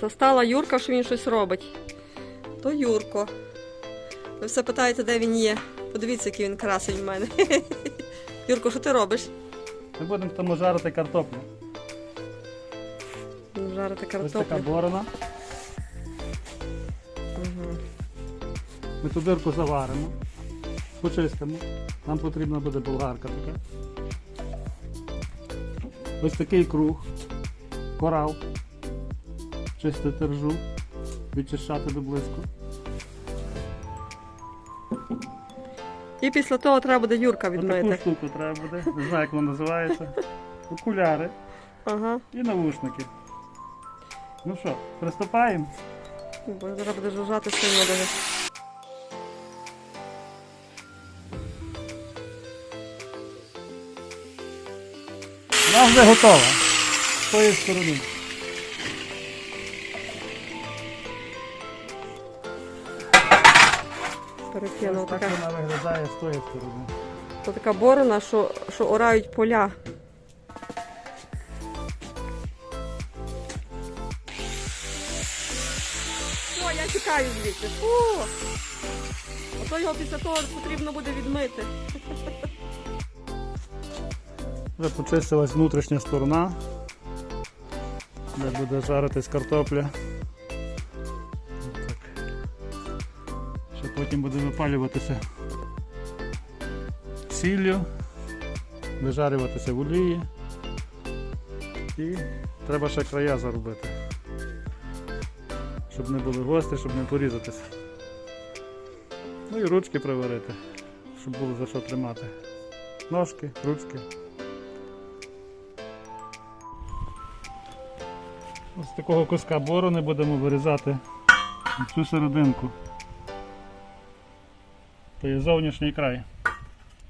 Застала Юрка, що він щось робить. То Юрко. Ви все питаєте, де він є. Подивіться, який він красень в мене. Юрко, що ти робиш? Ми будемо тому жарити картоплю. Жарити Ось така борона. Угу. Ми ту дирку заваримо, почистимо. Нам потрібна буде болгарка така. Ось такий круг, корал. Чистити ржу, відчищати до близько. І після того треба буде Юрка Ось таку відмити. штуку треба буде, не знаю як вона називається. Окуляри Ага. і навушники. Ну що, приступаємо? Бо зараз буде жужжати сильно дуже. Вона вже готова. З тої сторони. Перекинув Ось так така. вона виглядає з тої сторони. То така борона, що, що орають поля. О, я тікаю звідси. Фу! Ото його після того потрібно буде відмити. Вже почистилась внутрішня сторона, де буде жаритись картопля. Ще потім буде випалюватися сіллю, вижарюватися в олії. І треба ще края заробити. Щоб не були гострі, щоб не порізатися. Ну і ручки приварити, щоб було за що тримати. Ножки, ручки. Ось такого куска борони будемо вирізати цю серединку. То є зовнішній край.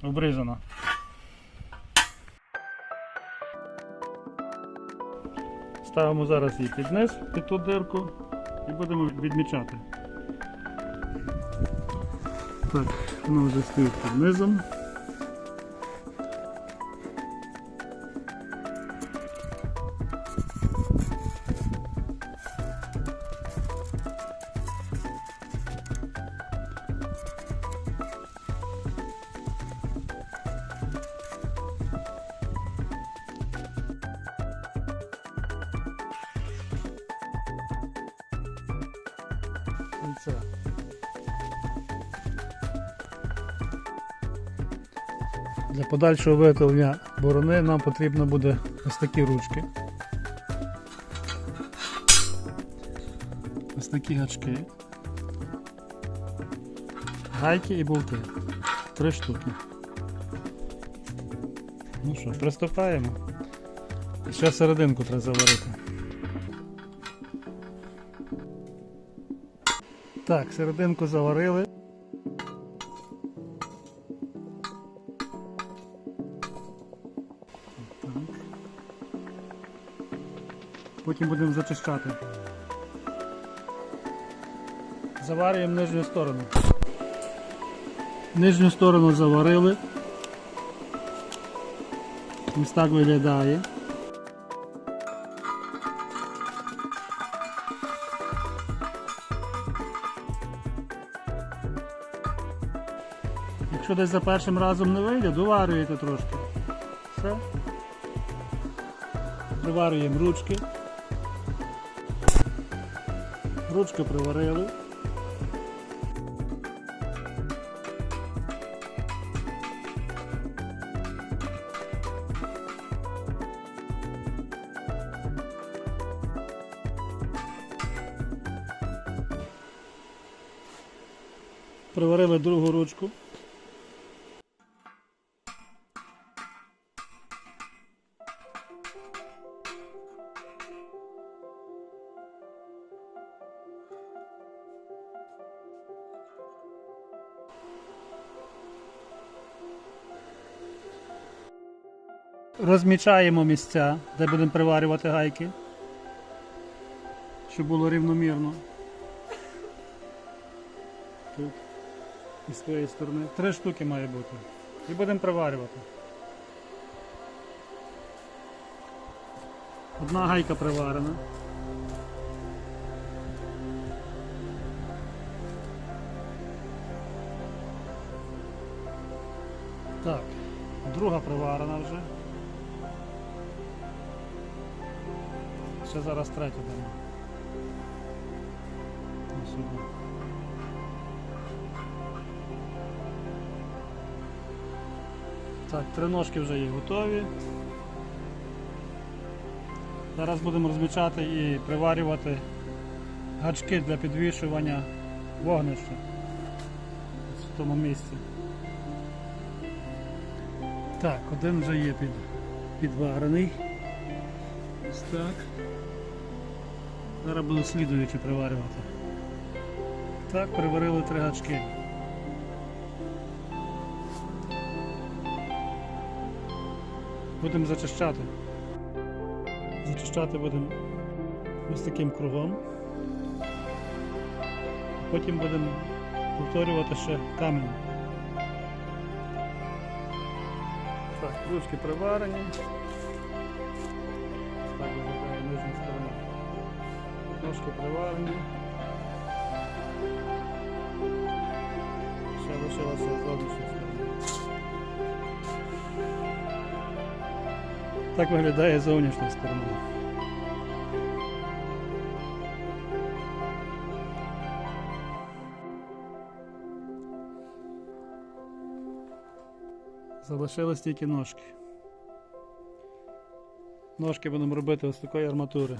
Обрізано. Ставимо зараз її під низ, під ту дирку і будемо відмічати. Так, воно вже стоїть під низом. І. Для подальшого виготовлення борони нам потрібно буде ось такі ручки. Ось такі гачки. Гайки і болти. Три штуки. Ну що, приступаємо. Ще серединку треба заварити. Так, серединку заварили. Так. Потім будемо зачищати. Заварюємо нижню сторону. Нижню сторону заварили. Ось так виглядає. Якщо десь за першим разом не вийде, доварюєте трошки. Все. Приварюємо ручки. Ручки приварили. Приварили другу ручку. Розмічаємо місця, де будемо приварювати гайки, щоб було рівномірно. Тут і з тієї сторони. Три штуки має бути. І будемо приварювати. Одна гайка приварена. Так, друга приварена вже. Ще зараз третю дамо. Ось. Так, три ножки вже є готові. Зараз будемо розмічати і приварювати гачки для підвішування вогнища в тому місці. Так, один вже є під, підварений. Ось так. Зараз буду слідуючи приварювати. Так, приварили три гачки. Будемо зачищати. Зачищати будемо ось таким кругом. Потім будемо повторювати ще камінь. Так, ручки приварені. Ножки приварені. Ще лишилося зовнішня сторона. Так виглядає зовнішня сторона. Залишились тільки ножки. Ножки будемо робити ось такої арматури.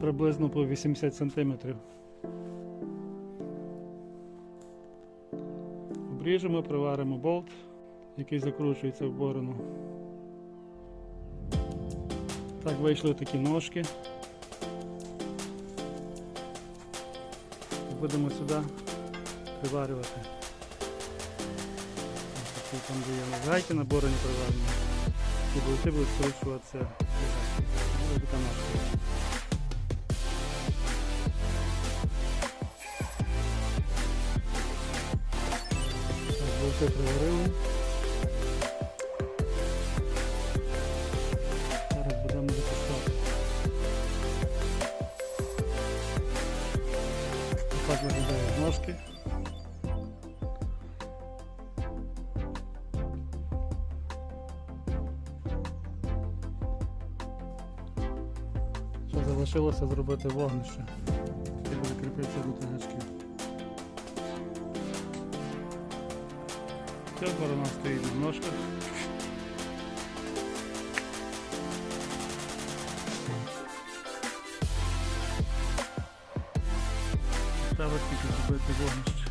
Приблизно по 80 см. Обріжемо, приваримо болт, який закручується в борону. Так вийшли такі ножки. Будемо сюди приварювати. Такі там є гайки на бороні приварені. І болти будуть скручуватися. Ось Все ножка. Залишилося зробити вогнище. Яке буде до тягачків. Все, борона стоїть в ножках. Треба тільки зробити вогнище.